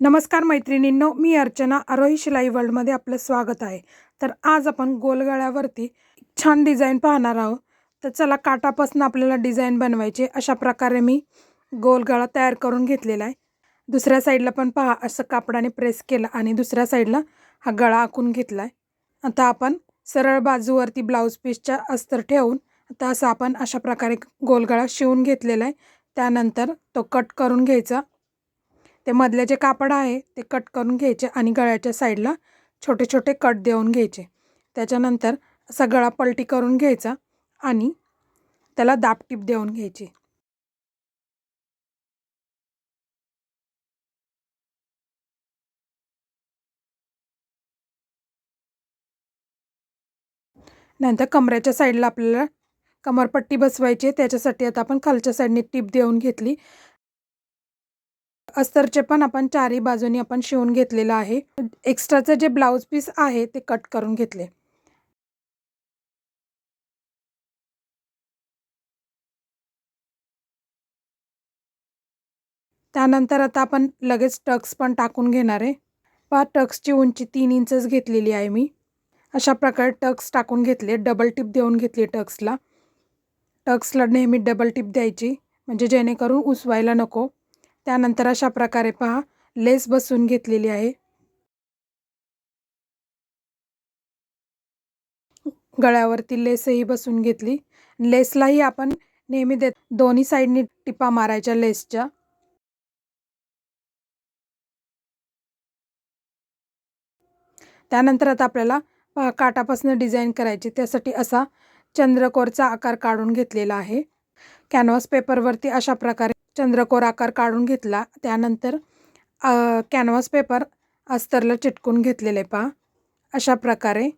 नमस्कार मैत्रिणींनो मी अर्चना. आरोही शिलाई वर्ल्डमध्ये आपलं स्वागत आहे. तर आज आपण गोलगळ्यावरती छान डिझाईन पाहणार आहोत. तर चला काटापासून आपल्याला डिझाईन बनवायचे. अशा प्रकारे मी गोलगळा तयार करून घेतलेला आहे. दुसऱ्या साईडला पण पहा असं कापडाने प्रेस केलं आणि दुसऱ्या साईडला हा गळा आखून घेतला आहे. आता आपण सरळ बाजूवरती ब्लाऊज पीसच्या अस्तर ठेवून आता असं आपण अशा प्रकारे गोलगळा शिवून घेतलेला आहे. त्यानंतर तो कट करून घ्यायचा. ते मधले जे कापड आहे ते कट करून घ्यायचे आणि गळ्याच्या साईडला छोटे छोटे कट देऊन घ्यायचे. त्याच्यानंतर असा गळा पलटी करून घ्यायचा आणि त्याला दापटीप देऊन घ्यायची. नंतर कमऱ्याच्या साईडला आपल्याला कमरपट्टी बसवायची त्याच्यासाठी आता आपण खालच्या साईडने टीप देऊन घेतली. अस्तरचे पण आपण चारही बाजूनी आपण शिवून घेतलेलं आहे. एक्स्ट्राचं जे ब्लाऊज पीस आहे ते कट करून घेतले. त्यानंतर आता आपण लगेच टक्स पण टाकून घेणार आहे. पहा टक्सची उंची तीन इंचच घेतलेली आहे मी. अशा प्रकारे टक्स टाकून घेतले डबल टिप देऊन घेतली टक्सला. टक्सला नेहमी डबल टिप द्यायची म्हणजे जेणेकरून उसवायला नको. त्यानंतर अशा प्रकारे पहा लेस बसून घेतलेली आहे. गळ्यावरती लेसही बसून घेतली. लेसलाही आपण नेहमी देत दोन्ही साईडनी टिपा मारायच्या लेसच्या. त्यानंतर आता आपल्याला काटापासून डिझाईन करायची त्यासाठी असा चंद्रकोरचा आकार काढून घेतलेला आहे. कॅनव्हास पेपरवरती अशा प्रकारे चंद्रकोर आकार काढून घेतला. त्यानंतर कॅनव्हास पेपर अस्तरला चिटकून घेतलेले पहा. अशा प्रकारे.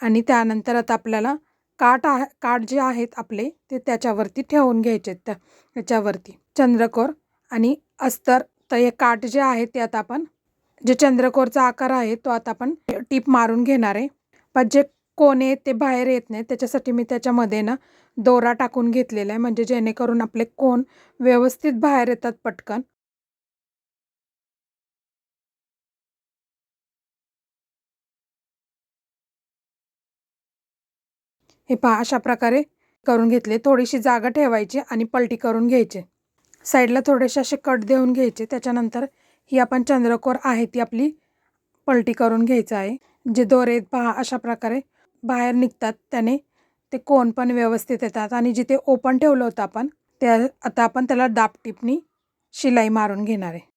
आणि त्यानंतर आता आपल्याला काट आहे काठ जे आहेत आपले ते त्याच्यावरती ठेवून घ्यायचे त्या त्याच्यावरती. चंद्रकोर आणि अस्तर तर हे काठ जे आहे ते आता आपण जे चंद्रकोरचा आकार आहे तो आता आपण टीप मारून घेणार आहे. पण जे कोणे ते बाहेर येत नाही. त्याच्यासाठी मी त्याच्यामध्ये ना दोरा टाकून घेतलेला आहे. म्हणजे जेणेकरून आपले कोण व्यवस्थित बाहेर येतात पटकन. हे पहा अशा प्रकारे करून घेतले. थोडीशी जागा ठेवायची आणि पलटी करून घ्यायचे. साईडला थोडेसे असे कट देऊन घ्यायचे. त्याच्यानंतर ही आपण चंद्रकोर आहे ती आपली पलटी करून घ्यायचं आहे. जे दोरे पहा अशा प्रकारे बाहेर निघतात त्याने ते कोण पण व्यवस्थित येतात आणि जिथे ओपन ठेवलं होतं आपण त्या आता आपण त्याला दापटिपनी शिलाई मारून घेणार आहे.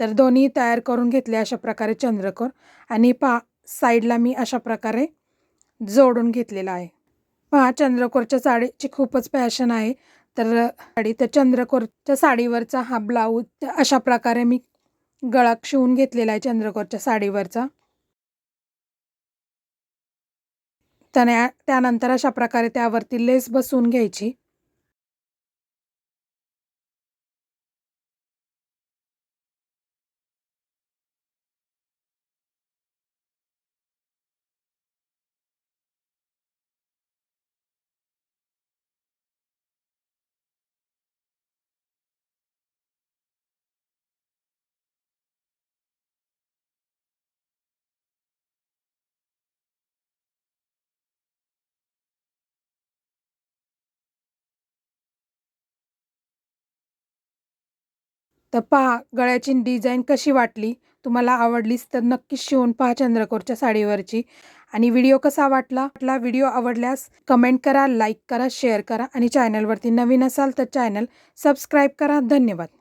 तर दोन्ही तयार करून घेतले अशा प्रकारे चंद्रकोर आणि पहा साईडला मी अशा प्रकारे जोडून घेतलेला आहे. पहा चंद्रकोरच्या साडीची खूपच फॅशन आहे. तर साडी त्या चंद्रकोरच्या साडीवरचा हा ब्लाऊज अशा प्रकारे मी गळा शिवून घेतलेला आहे चंद्रकोरच्या साडीवरचा. त्याने त्यानंतर अशा प्रकारे त्यावरती लेस बसवून घ्यायची. तर पहा गळ्याची डिझाईन कशी वाटली? तुम्हाला आवडलीच तर नक्कीच शिवून पहा चंद्रकोरच्या साडीवरची. आणि व्हिडिओ कसा वाटला? वाटला व्हिडिओ आवडल्यास कमेंट करा लाईक करा शेअर करा. आणि चॅनलवरती नवीन असाल तर चॅनल सबस्क्राईब करा. धन्यवाद.